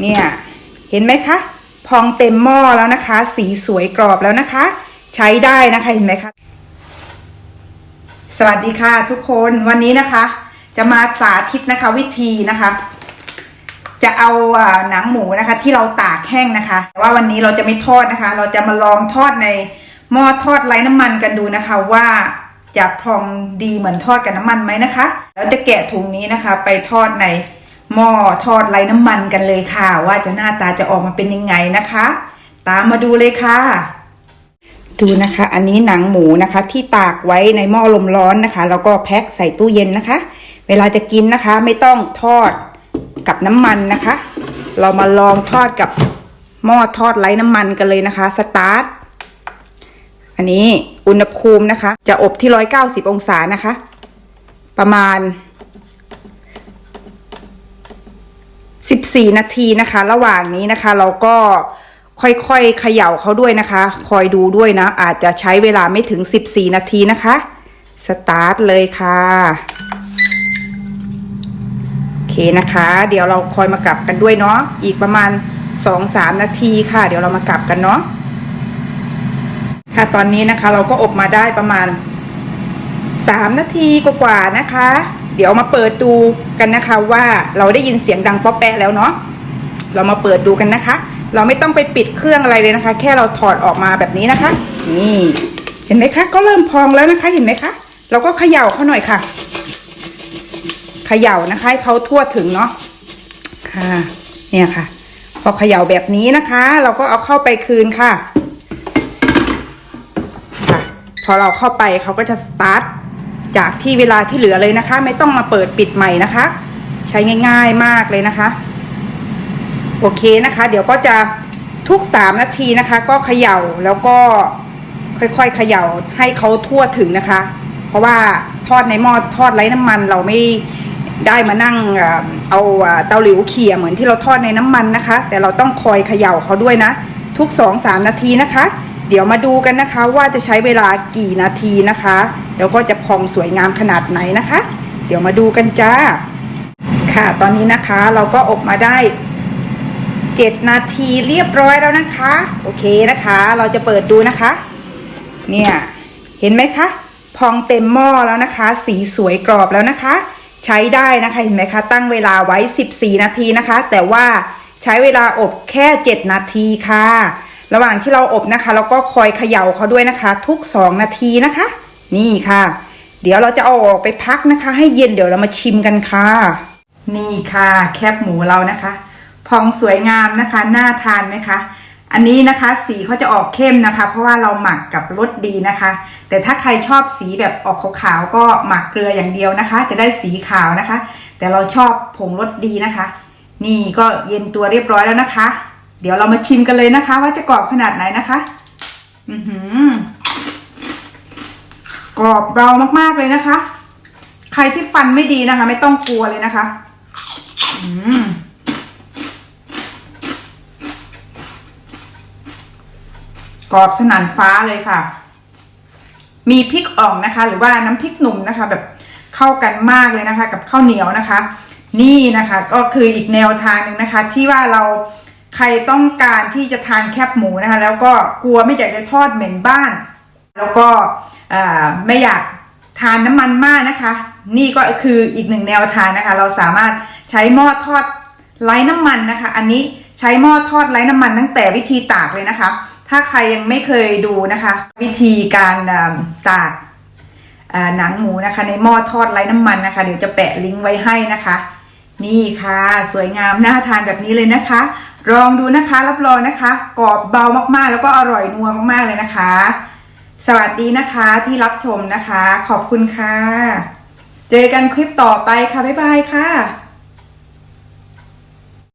เนี่ยเห็นไหมคะพองเต็มหม้อแล้วนะคะ สีสวยกรอบแล้วนะคะ ใช้ได้นะคะเห็นไหมคะสวัสดีค่ะทุกคนวันนี้นะคะ จะมาสาธิตนะคะวิธีนะคะ จะเอาหนังหมูนะคะ ที่เราตากแห้งนะคะแต่ว่าวันนี้เราจะไม่ทอดนะคะ เราจะมาลองทอดในหม้อทอดไร้น้ำมันกันดูนะคะว่าจะพองดีเหมือนทอดกับน้ำมันไหมนะคะ แล้วจะแกะถุงนี้นะคะ ไปทอดใน หม้อทอดไร้น้ำมันกันเลยค่ะ ว่าจะหน้าตาจะออกมาเป็นยังไงนะคะ ตามมาดูเลยค่ะ ดูนะคะ อันนี้หนังหมูนะคะ ที่ตากไว้ในหม้อลมร้อนนะคะ แล้วก็แพ็คใส่ตู้เย็นนะคะ เวลาจะกินนะคะ ไม่ต้องทอดกับน้ำมันนะคะ เรามาลองทอดกับหม้อทอดไร้น้ำมันกันเลยนะคะ สตาร์ท อันนี้อุณหภูมินะคะ จะอบที่ร้อยเก้าสิบองศานะคะ ประมาณ 14 นาทีนะคะ ระหว่างนี้นะคะ เราก็ค่อยๆเขย่าเขาด้วยนะคะ คอยดูด้วยนะ อาจจะใช้เวลาไม่ถึง 14 นาทีนะคะ สตาร์ทเลยค่ะโอเคนะคะ เดี๋ยวเราคอยมากลับกันด้วยเนาะอีกประมาณ 2-3 นาทีค่ะ เดี๋ยวเรามากลับกันเนาะค่ะตอนนี้นะคะเราก็อบมาได้ประมาณ 3 นาทีกว่าๆนะคะ เดี๋ยวมาเปิดดูกันนะคะว่าเราได้ยินเสียงดังป๊อปแปะแล้วเนาะเรามาเปิดดูกันนะคะ เราไม่ต้องไปปิดเครื่องอะไรเลยนะคะ แค่เราถอดออกมาแบบนี้นะคะนี่เห็นไหมคะ ก็เริ่มพองแล้วนะคะ เห็นไหมคะ เราก็เขย่าเขาหน่อยค่ะเขย่านะคะให้เขาทั่วถึงเนาะค่ะ เนี่ยค่ะ พอเขย่าแบบนี้นะคะ เราก็เอาเข้าไปคืนค่ะ ค่ะ พอเราเข้าไปเขาก็จะสตาร์ท จากที่เวลาที่เหลือเลยนะคะ ไม่ต้องมาเปิดปิดใหม่นะคะ ใช้ง่ายๆมากเลยนะคะ โอเคนะคะ เดี๋ยวก็จะทุก 3 นาทีนะคะ ก็เขย่าแล้วก็ค่อยๆเขย่าให้เขาทั่วถึงนะคะ เพราะว่าทอดในหม้อทอดไร้น้ำมันเราไม่ได้มานั่งเอาเอ่อเตาหลิวเขี่ยเหมือนที่เราทอดในน้ำมันนะคะ แต่เราต้องคอยเขย่าเขาด้วยนะ ทุก 2-3 นาทีนะคะ เดี๋ยวมาดูกันนะคะว่าจะใช้เวลากี่นาทีนะคะ แล้วก็จะพองสวยงามขนาดไหนนะคะ เดี๋ยวมาดูกันจ้า ค่ะตอนนี้นะคะเราก็อบมาได้ 7 นาทีเรียบร้อยแล้วนะคะ โอเคนะคะ เราจะเปิดดูนะคะ เนี่ยเห็นไหมคะพองเต็มหม้อแล้วนะคะ สีสวยกรอบแล้วนะคะ ใช้ได้นะคะเห็นไหมคะ ตั้งเวลาไว้ 14 นาทีนะคะ แต่ว่าใช้เวลาอบแค่ 7 นาทีค่ะ ระหว่างที่เราอบนะคะเราก็คอยเขย่าเขาด้วยนะคะ ทุก 2 นาทีนะคะ นี่ค่ะ เดี๋ยวเราจะเอาออกไปพักนะคะ ให้เย็นเดี๋ยวเรามาชิมกันค่ะ นี่ค่ะแคบหมูเรานะคะพองสวยงามนะคะน่าทานไหมคะอันนี้นะคะสีเขาจะออกเข้มนะคะ เพราะว่าเราหมักกับรสดีนะคะ แต่ถ้าใครชอบสีแบบออกขาวๆก็หมักเกลืออย่างเดียวนะคะ จะได้สีขาวนะคะ แต่เราชอบผงรสดีนะคะ นี่ก็เย็นตัวเรียบร้อยแล้วนะคะ เดี๋ยวเรามาชิมกันเลยนะคะ ว่าจะกรอบขนาดไหนนะคะ อือหือกรอบเบามากๆเลยนะคะ ใครที่ฟันไม่ดีนะคะ ไม่ต้องกลัวเลยนะคะ อืมกรอบสนั่นฟ้าเลยค่ะ มีพริกอ่องนะคะ หรือว่าน้ำพริกหนุ่มนะคะ แบบเข้ากันมากเลยนะคะ กับข้าวเหนียวนะคะ นี่นะคะ ก็คืออีกแนวทางหนึ่งนะคะ ที่ว่าเรา ใครต้องการที่จะทานแคบหมูนะคะ แล้วก็กลัวไม่อยากจะทอดเหม็นบ้าน แล้วก็ไม่อยากทานน้ำมันมากนะคะ นี่ก็คืออีกหนึ่งแนวทางนะคะ เราสามารถใช้หม้อทอดไร้น้ำมันนะคะ อันนี้ใช้หม้อทอดไร้น้ำมันตั้งแต่วิธีตากเลยนะคะ ถ้าใครยังไม่เคยดูนะคะ วิธีการตากหนังหมูนะคะ ในหม้อทอดไร้น้ำมันนะคะ เดี๋ยวจะแปะลิงก์ไว้ให้นะคะ นี่ค่ะ สวยงามน่าทานแบบนี้เลยนะคะ ลองดูนะคะ รับรองนะคะกรอบเบามากๆ แล้วก็อร่อยนัวมากๆเลยนะคะ สวัสดีนะคะที่รับชมนะคะ ขอบคุณค่ะ เจอกันคลิปต่อไปค่ะ บ๊ายบายค่ะ